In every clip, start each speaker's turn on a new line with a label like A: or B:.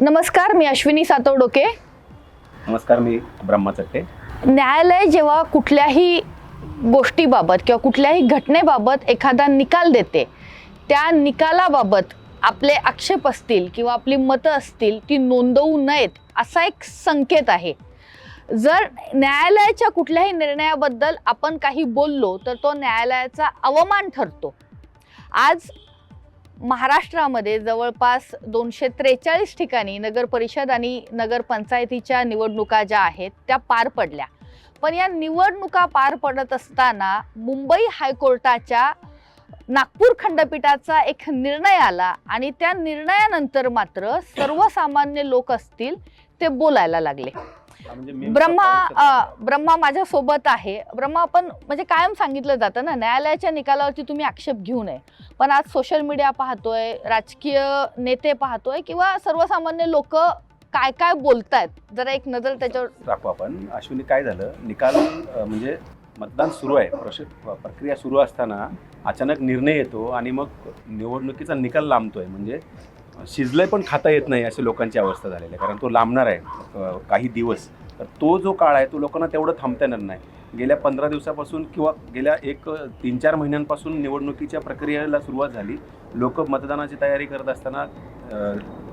A: नमस्कार मी अश्विनी सातवडोके.
B: नमस्कार मी ब्रह्मा चट्टे.
A: न्यायालय जेव्हा कुठल्याही गोष्टीबाबत किंवा कुठल्याही घटनेबाबत एखादा निकाल देते त्या निकालाबाबत आपले आक्षेप असतील किंवा आपली मतं असतील ती नोंदवू नयेत असा एक संकेत आहे. जर न्यायालयाच्या कुठल्याही निर्णयाबद्दल आपण काही बोललो तर तो न्यायालयाचा अवमान ठरतो. आज महाराष्ट्रामध्ये जवळपास दोनशे त्रेचाळीस ठिकाणी नगरपरिषद आणि नगरपंचायतीच्या निवडणुका ज्या आहेत त्या पार पडल्या. पण या निवडणुका पार पडत असताना मुंबई हायकोर्टाच्या नागपूर खंडपीठाचा एक निर्णय आला आणि त्या निर्णयानंतर मात्र सर्वसामान्य लोक असतील ते बोलायला लागले. ब्रह्मा
B: स्वतः-
A: अ, ब्रह्मा माझ्या सोबत आहे. ब्रह्मा आपण म्हणजे कायम सांगितलं जातं ना न्यायालयाच्या निकालावरती तुम्ही आक्षेप घेऊ नये. पण आज सोशल मीडिया पाहतोय राजकीय नेते पाहतोय किंवा सर्वसामान्य लोक काय काय बोलतायत? जरा एक नजर त्याच्यावर
B: राखू आपण. अश्विनी काय झालं? निकाल म्हणजे मतदान सुरू आहे. प्रक्रिया सुरू असताना अचानक निर्णय येतो आणि मग निवडणुकीचा निकाल लांबतोय. म्हणजे शिजलंय पण खाता येत नाही असे लोकांची अवस्था झालेली आहे. कारण तो लांबणार आहे काही दिवस. तर तो जो काळ आहे तो लोकांना तेवढं थांबता येणार नाही. गेल्या पंधरा दिवसापासून किंवा गेल्या एक तीन चार महिन्यांपासून निवडणुकीच्या प्रक्रियेला सुरुवात झाली. लोक मतदानाची तयारी करत असताना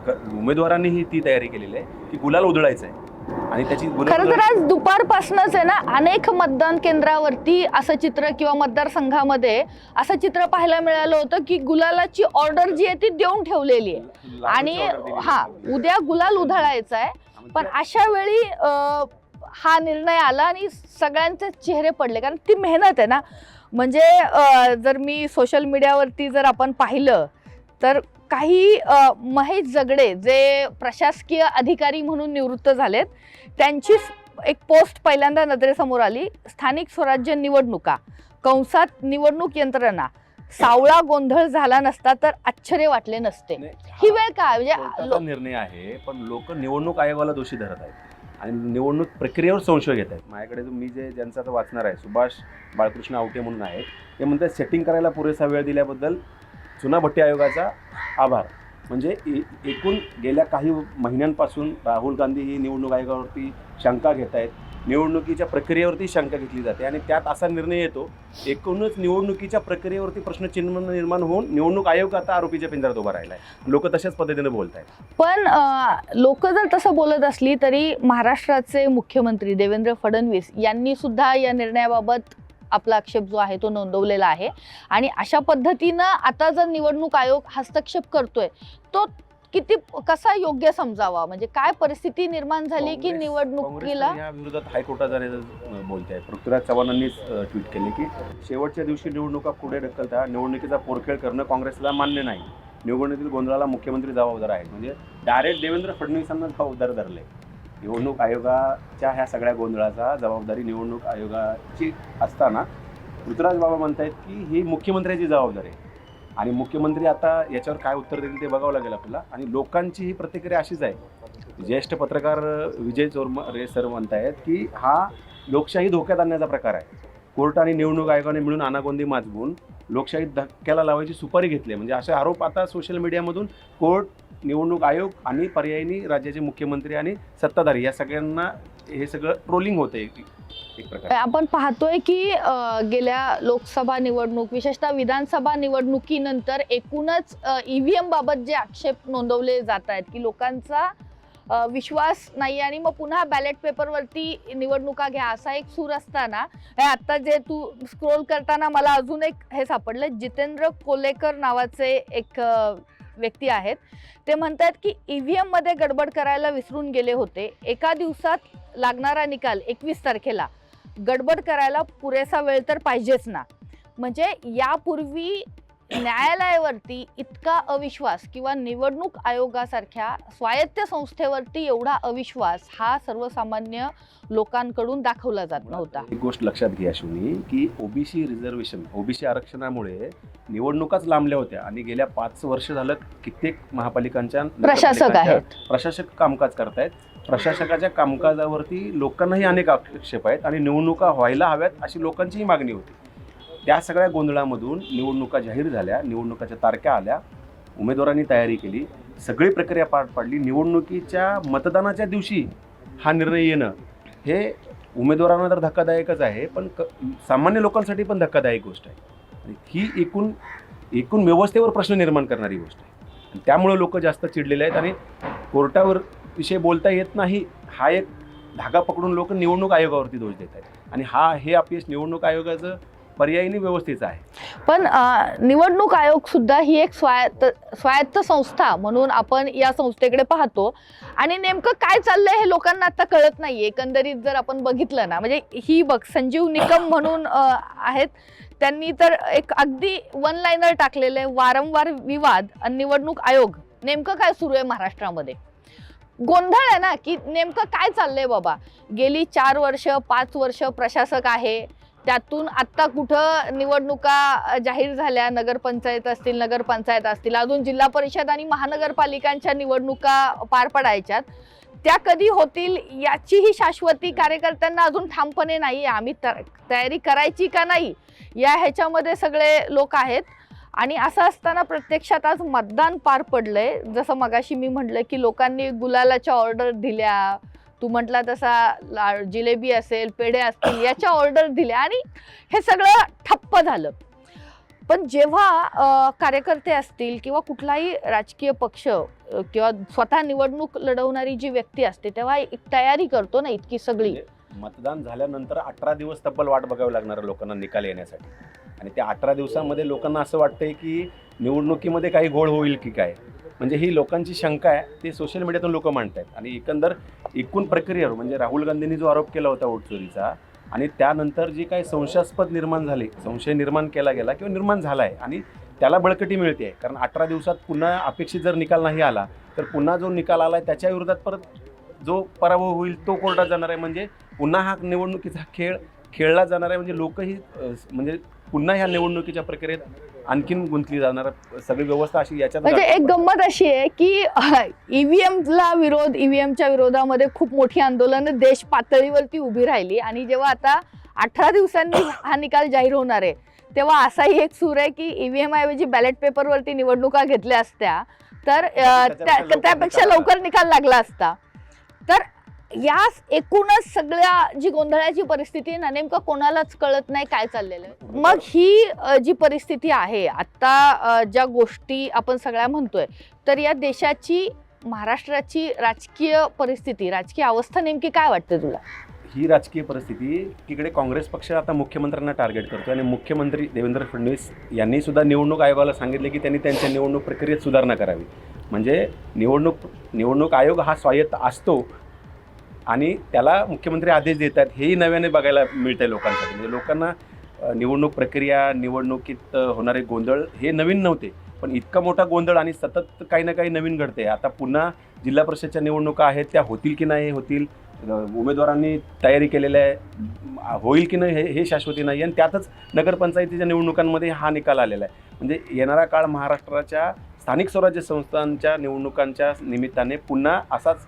B: क- उमेदवारांनीही ती तयारी केलेली आहे की गुलाल उधळायचं आहे. आणि त्याची
A: खरं तर आज दुपारपासूनच आहे ना अनेक मतदान केंद्रावरती असं चित्र किंवा मतदारसंघामध्ये असं चित्र पाहायला मिळालं होतं की गुलालाची ऑर्डर जी आहे ती देऊन ठेवलेली आहे. आणि हा. उद्या गुलाल उधळायचा आहे. पण अशा वेळी हा निर्णय आला आणि सगळ्यांचे चेहरे पडले. कारण ती मेहनत आहे ना. म्हणजे जर मी सोशल मीडियावरती जर आपण पाहिलं तर काही महेश जगडे जे प्रशासकीय अधिकारी म्हणून निवृत्त झालेत त्यांची एक पोस्ट पहिल्यांदा नजरेसमोर आली स्थानिक स्वराज्य निवडणुका कंसात निवडणूक यंत्रणा सावळा गोंधळ झाला नसता तर आश्चर्य वाटले नसते. ही वेळ काय म्हणजे
B: निर्णय आहे पण लोक निवडणूक आयोगाला दोषी धरत आहेत आणि निवडणूक प्रक्रियेवर संशय घेत आहेत. माझ्याकडे मी जे ज्यांचा वाचणार आहे सुभाष बाळकृष्ण आवटे म्हणून आहेत ते म्हणतात सेटिंग करायला पुरेसा वेळ दिल्याबद्दल चुनाभट्टी आयोगाचा आभार. म्हणजे एकूण गेल्या काही महिन्यांपासून राहुल गांधी ही निवडणूक आयोगावरती शंका घेत आहेत. निवडणुकीच्या प्रक्रियेवरती शंका घेतली जाते आणि त्यात असा निर्णय येतो एकूणच निवडणुकीच्या प्रक्रियेवरती प्रश्नचिन्ह निर्माण होऊन निवडणूक आयोग आता आरोपीच्या पिंजरात उभा राहिला आहे लोक तशाच पद्धतीने बोलत आहेत
A: पण लोक जर तसं बोलत असली तरी महाराष्ट्राचे मुख्यमंत्री देवेंद्र फडणवीस यांनी सुद्धा या निर्णयाबाबत आपला आक्षेप जो आहे तो नोंदवलेला आहे. आणि अशा पद्धतीनं आता जर निवडणूक आयोग हस्तक्षेप करतोय तो किती कसा योग्य समजावा? म्हणजे काय परिस्थिती निर्माण झाली की निवडणुकीला
B: विरोधात हायकोर्टात जाण्याचं बोलते आहे पृथ्वीराज चव्हाणांनीच ट्विट केले की शेवटच्या दिवशी निवडणुका पुढे ढकलता निवडणुकीचा पोरखेळ करणं काँग्रेसला मान्य नाही. निवडणुकीतील गोंधळाला मुख्यमंत्री जबाबदार आहेत. म्हणजे डायरेक्ट देवेंद्र फडणवीसांना जबाबदार धरले. निवडणूक आयोगाच्या ह्या सगळ्या गोंधळाचा जबाबदारी निवडणूक आयोगाची असताना ऋतुराज बाबा म्हणतायत की ही मुख्यमंत्र्याची जबाबदारी आहे. आणि मुख्यमंत्री आता याच्यावर काय उत्तर देतील ते बघावं लागेल आपल्याला. आणि लोकांची ही प्रतिक्रिया अशीच आहे. ज्येष्ठ पत्रकार विजय चोरमरे सर म्हणतायत की हा लोकशाही धोक्यात आणण्याचा प्रकार आहे. कोर्ट आणि निवडणूक आयोगाने मिळून अनागोंदी माजवून लोकशाही धक्क्याला लावायची सुपारी घेतली म्हणजे असे आरोप आता सोशल मीडियामधून कोर्ट निवडणूक आयोग आणि पर्यायी राज्याचे मुख्यमंत्री आणि सत्ताधारी या सगळ्यांना हे सगळं ट्रोलिंग होतंय
A: आपण पाहतोय की गेल्या लोकसभा निवडणूक विशेषतः विधानसभा निवडणुकीनंतर एकूणच ईव्हीएम बाबत जे आक्षेप नोंदवले जात आहेत की लोकांचा विश्वास नाही आणि मग पुन्हा बॅलेट पेपरवरती निवडणुका घ्या असा एक सूर असताना हे आत्ता जे तू स्क्रोल करताना मला अजून एक हे सापडलं जितेंद्र कोलेकर नावाचे एक व्यक्ती आहेत. ते म्हणतात की ईव्हीएममध्ये गडबड करायला विसरून गेले होते. एका दिवसात लागणारा निकाल एकवीस तारखेला. गडबड करायला पुरेसा वेळ तर पाहिजेच ना. म्हणजे यापूर्वी न्यायालयावरती इतका अविश्वास किंवा निवडणूक आयोगासारख्या स्वायत्त संस्थेवरती एवढा अविश्वास हा सर्वसामान्य लोकांकडून दाखवला जात नव्हता.
B: एक गोष्ट लक्षात घ्या शिवनी की ओबीसी रिझर्वेशन ओबीसी आरक्षणामुळे निवडणुकाच लांबल्या होत्या आणि गेल्या पाच वर्ष झालं कित्येक महापालिकांच्या
A: प्रशासक आहेत.
B: प्रशासक कामकाज करतायत. प्रशासकाच्या कामकाजावरती लोकांनाही अनेक आक्षेप आहेत आणि निवडणुका व्हायला हव्यात अशी लोकांचीही मागणी होती. त्या सगळ्या गोंधळामधून निवडणुका जाहीर झाल्या निवडणुकाच्या तारख्या आल्या उमेदवारांनी तयारी केली सगळी प्रक्रिया पार पाडली निवडणुकीच्या मतदानाच्या दिवशी हा निर्णय येणं हे उमेदवारांना तर धक्कादायकच आहे पण क सामान्य लोकांसाठी पण धक्कादायक गोष्ट आहे. ही एकूण एकूण व्यवस्थेवर प्रश्न निर्माण करणारी गोष्ट आहे. त्यामुळे लोक जास्त चिडलेले आहेत आणि कोर्टावर विषय बोलता येत नाही हा एक धागा पकडून लोक निवडणूक आयोगावरती दोष देत आहेत. आणि हा हे अपयश निवडणूक आयोगाचं पर्यायी व्यवस्थेचं आहे.
A: पण निवडणूक आयोग सुद्धा ही एक स्वायत्त स्वायत्त संस्था म्हणून आपण या संस्थेकडे पाहतो. आणि नेमकं काय चाललंय हे लोकांना आता कळत नाहीये. एकंदरीत जर आपण बघितलं ना म्हणजे ही बघ संजीव निकम म्हणून आहेत. त्यांनी तर एक अगदी वन लाईनर टाकलेले वारंवार विवाद आणि निवडणूक आयोग. नेमकं काय सुरू आहे महाराष्ट्रामध्ये? गोंधळ आहे ना की नेमकं काय चाललंय बाबा? गेली चार वर्ष पाच वर्ष प्रशासक आहे. त्यातून आत्ता कुठं निवडणुका जाहीर झाल्या नगरपंचायत असतील नगरपंचायत असतील अजून जिल्हा परिषद आणि महानगरपालिकांच्या निवडणुका पार पडायच्यात त्या कधी होतील याचीही शाश्वती कार्यकर्त्यांना अजून ठामपणे नाही आम्ही त- तयारी करायची का नाही या ह्याच्यामध्ये सगळे लोक आहेत. आणि असं असताना प्रत्यक्षात आज मतदान पार पडलंय. जसं मगाशी मी म्हटलं की लोकांनी गुलालाच्या ऑर्डर दिल्या तू म्हटला तसा ला जिलेबी असेल पेढे असतील याच्या ऑर्डर दिल्या आणि हे सगळं ठप्प झालं. पण जेव्हा कार्यकर्ते असतील किंवा कुठलाही राजकीय पक्ष किंवा स्वतः निवडणूक लढवणारी जी व्यक्ती असते तेव्हा एक तयारी करतो ना इतकी सगळी.
B: म्हणजे मतदान झाल्यानंतर अठरा दिवस तब्बल वाट बघावी लागणार लोकांना निकाल येण्यासाठी. आणि त्या अठरा दिवसामध्ये लोकांना असं वाटतंय की निवडणुकीमध्ये काही घोळ होईल की काय? म्हणजे ही लोकांची शंका आहे ते सोशल मीडियातून लोक आहेत आणि एकंदर एकूण प्रक्रियेवर म्हणजे राहुल गांधींनी जो आरोप केला होता वोट चोरीचा आणि त्यानंतर जी काही संशयास्पद निर्माण झाली संशय निर्माण केला गेला किंवा निर्माण झाला आहे आणि त्याला बळकटी मिळते आहे. कारण अठरा दिवसात पुन्हा अपेक्षित जर निकाल नाही आला तर पुन्हा जो निकाल आला आहे त्याच्या विरोधात परत जो पराभव होईल तो कोर्टात जाणार आहे. म्हणजे पुन्हा हा निवडणुकीचा खेळ खेळला जाणार आहे. म्हणजे लोकही म्हणजे पुन्हा ह्या निवडणुकीच्या प्रक्रियेत आणखीन गुंतली जाणार. सगळी व्यवस्था अशी याच्यात
A: म्हणजे एक गंमत अशी आहे की ईव्हीएमला विरोध ईव्हीएमच्या विरोधामध्ये खूप मोठी आंदोलनं देश पातळीवरती उभी राहिली. आणि जेव्हा आता अठरा दिवसांनी हा निकाल जाहीर होणार आहे तेव्हा असाही एक सूर आहे की ईव्हीएम ऐवजी बॅलेट पेपरवरती निवडणुका घेतल्या असत्या तर त्यापेक्षा लवकर निकाल लागला असता. तर या एकूणच सगळ्या जी गोंधळाची परिस्थिती आहे ना नेमकं कोणालाच कळत नाही काय चाललेलं आहे. मग ही जी परिस्थिती आहे आता अ, ज्या गोष्टी आपण सगळ्या म्हणतोय तर या देशाची महाराष्ट्राची राजकीय परिस्थिती राजकीय अवस्था नेमकी काय वाटते तुला?
B: ही राजकीय परिस्थिती एकीकडे काँग्रेस पक्ष आता मुख्यमंत्र्यांना टार्गेट करतो आणि मुख्यमंत्री देवेंद्र फडणवीस यांनी सुद्धा निवडणूक आयोगाला सांगितले की त्यांनी त्यांच्या निवडणूक प्रक्रियेत सुधारणा करावी. म्हणजे निवडणूक निवडणूक आयोग हा स्वायत्त असतो आणि त्याला मुख्यमंत्री आदेश देतात हेही नव्याने बघायला मिळतंय लोकांसाठी. म्हणजे लोकांना निवडणूक प्रक्रिया निवडणुकीत होणारे गोंधळ हे नवीन नव्हते. पण इतका मोठा गोंधळ आणि सतत काही ना काही नवीन घडते आता पुन्हा जिल्हा परिषदच्या निवडणुका आहेत त्या होतील की नाही होतील. उमेदवारांनी तयारी केलेल्या आहे. होईल की नाही हे हे शाश्वती नाही आणि त्यातच नगरपंचायतीच्या निवडणुकांमध्ये हा निकाल आलेला आहे. म्हणजे येणारा काळ महाराष्ट्राच्या स्थानिक स्वराज्य संस्थांच्या निवडणुकांच्या निमित्ताने पुन्हा असाच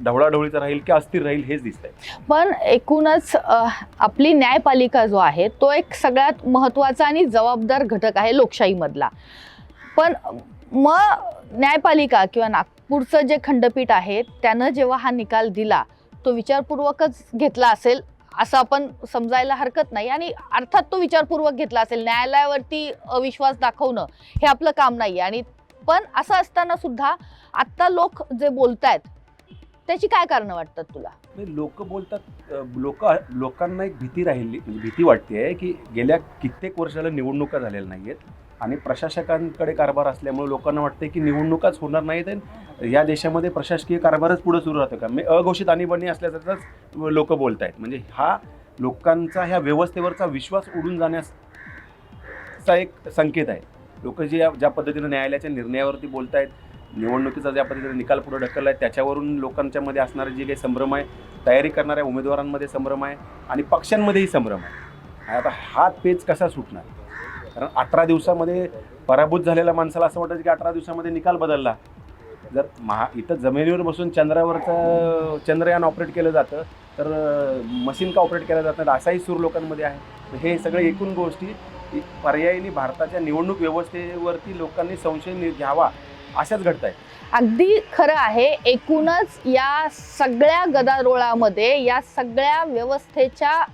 B: ढवळाढवळीचा राहील की अस्थिर राहील हेच दिसतंय.
A: पण एकूणच आपली न्यायपालिका जो आहे तो एक सगळ्यात महत्त्वाचा आणि जबाबदार घटक आहे लोकशाहीमधला. पण मग न्यायपालिका किंवा नागपूरचं जे खंडपीठ आहे त्यानं जेव्हा हा निकाल दिला तो विचारपूर्वकच घेतला असेल असं आपण समजायला हरकत नाही. आणि अर्थात तो विचारपूर्वक घेतला असेल न्यायालयावरती अविश्वास दाखवणं हे आपलं काम नाही आणि पण असं असताना सुद्धा आत्ता लोक जे बोलतायत त्याची काय कारणं वाटतात तुला?
B: लोक बोलतात लोक लोकांना एक भीती राहिली म्हणजे भीती वाटते की गेल्या कित्येक वर्षाला निवडणुका झालेल्या नाही आहेत आणि प्रशासकांकडे कारभार असल्यामुळे लोकांना वाटते की निवडणुकाच होणार नाहीत आणि या देशामध्ये प्रशासकीय कारभारच पुढे सुरू राहतं का? म्हणजे अघोषित आणीबाणी असल्यासारखंच लोक बोलत आहेत म्हणजे हा लोकांचा ह्या व्यवस्थेवरचा विश्वास उडून जाण्याचा एक संकेत आहे. लोक जे या- ज्या पद्धतीनं न्यायालयाच्या निर्णयावरती बोलत आहेत निवडणुकीचा ज्या पद्धतीने निकाल पुढे ढकलला आहे त्याच्यावरून लोकांच्या मध्ये असणारे जे काही संभ्रम आहे तयारी करणाऱ्या उमेदवारांमध्ये संभ्रम आहे आणि पक्षांमध्येही संभ्रम आहे. आता हा पेच कसा सुटणार? कारण अठरा दिवसामध्ये पराभूत झालेल्या माणसाला असं वाटतं की अठरा दिवसामध्ये निकाल बदलला. जर महा इथं जमिनीवर बसून चंद्रावरचं चंद्रयान ऑपरेट केलं जातं तर मशीन का ऑपरेट केलं जात नाही? असाही सूर लोकांमध्ये आहे. तर हे सगळे एकूण गोष्टी पर्यायीने भारताच्या निवडणूक व्यवस्थेवरती लोकांनी संशय नि- घ्यावा. अशाच घडत आहेत
A: अगदी खरं आहे एकूणच या सगळ्या गदारोळामध्ये या सगळ्या व्यवस्थेच्या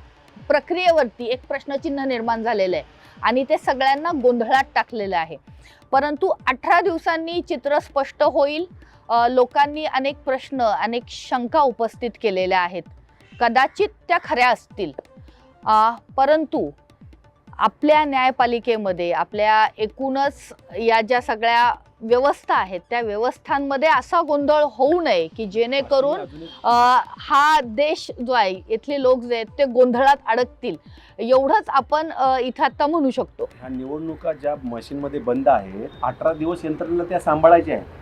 A: प्रक्रियेवरती एक प्रश्नचिन्ह निर्माण झालेलं आहे आणि ते सगळ्यांना गोंधळात टाकलेलं आहे. परंतु अठरा दिवसांनी चित्र स्पष्ट होईल लोकांनी अनेक प्रश्न अनेक शंका उपस्थित केलेल्या आहेत. कदाचित त्या खऱ्या असतील. परंतु आपल्या न्यायपालिकेमध्ये आपल्या एकूणच या ज्या सगळ्या व्यवस्था आहेत. त्या व्यवस्थांमध्ये असा गोंधळ होऊ नये की जेणेकरून हा देश जो आहे इथले लोक जे आहेत ते गोंधळात अडकतील. एवढंच आपण इथं आता म्हणू शकतो.
B: ह्या निवडणुका ज्या मशीनमध्ये बंद आहेत अठरा दिवस यंत्रणेला त्या सांभाळायच्या आहेत.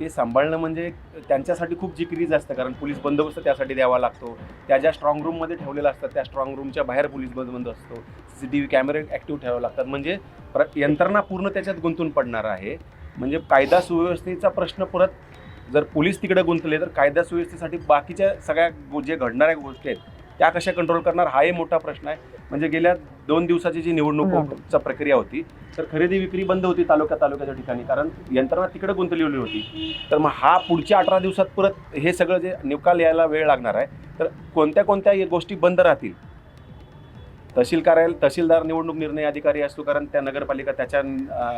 B: ते सांभाळणं म्हणजे त्यांच्यासाठी खूप जिकिरीज असतं कारण पोलीस बंदोबस्त त्यासाठी द्यावा लागतो. त्या ज्या स्ट्रॉंग रूममध्ये ठेवलेल्या असतात त्या स्ट्रॉंग रूमच्या बाहेर पोलीस बंद असतो. सी सी टी व्ही कॅमेरे ॲक्टिव्ह ठेवावे लागतात. म्हणजे प्र यंत्रणा पूर्ण त्याच्यात गुंतून पडणार आहे. म्हणजे कायदा सुव्यवस्थेचा प्रश्न परत जर पोलीस तिकडे गुंतले तर कायदा सुव्यवस्थेसाठी बाकीच्या सगळ्या जे घडणाऱ्या गोष्टी आहेत त्या कशा कंट्रोल करणार? हाही मोठा प्रश्न आहे. म्हणजे गेल्या दोन दिवसाची जी निवडणुकीचा प्रक्रिया होती तर खरेदी विक्री बंद होती तालुक्या तालुक्याच्या ठिकाणी कारण यंत्रणा तिकडे गुंतलेली होती. तर मग हा पुढच्या अठरा दिवसात परत हे सगळं जे निकाल यायला वेळ लागणार आहे तर कोणत्या कोणत्या गोष्टी बंद राहतील? तहसील कार्यालय तहसीलदार निवडणूक निर्णय अधिकारी असतो कारण त्या नगरपालिका त्याच्या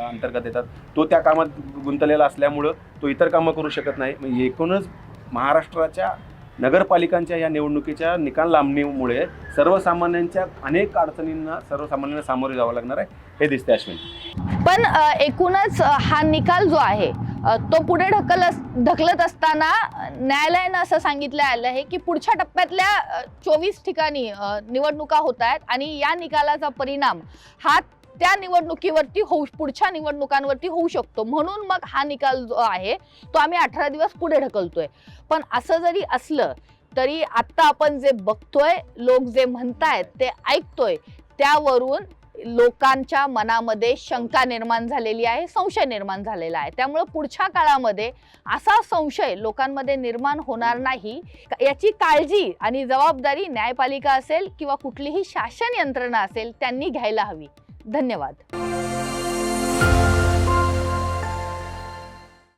B: अंतर्गत येतात. तो त्या कामात गुंतलेला असल्यामुळं तो इतर कामं करू शकत नाही. म्हणजे एकूणच महाराष्ट्राच्या नगरपालिकांच्या या निवडणुकीच्या निकाल लांबणीमुळे सर्वसामान्यांच्या अनेक अडचणींना सर्वसामान्यांना सामोरे जावं लागणार आहे. हे दिसते अश्विन.
A: पण एकूणच हा निकाल जो आहे तो पुढे ढकल ढकलत असताना न्यायालयानं असं सांगितलं आलं आहे की पुढच्या टप्प्यातल्या चोवीस ठिकाणी निवडणुका होत आहेत आणि या निकालाचा परिणाम हा त्या निवडणुकीवरती होऊ पुढच्या निवडणुकांवरती होऊ शकतो. म्हणून मग हा निकाल जो आहे तो आम्ही अठरा दिवस पुढे ढकलतोय. पण असं जरी असलं तरी आत्ता आपण जे बघतोय लोक जे म्हणतायत ते ऐकतोय त्यावरून लोकांच्या मनामध्ये शंका निर्माण झालेली आहे संशय निर्माण झालेला आहे. त्यामुळं पुढच्या काळामध्ये असा संशय लोकांमध्ये निर्माण होणार नाही. याची काळजी आणि जबाबदारी न्यायपालिका असेल किंवा कुठलीही शासन यंत्रणा असेल त्यांनी घ्यायला हवी. धन्यवाद.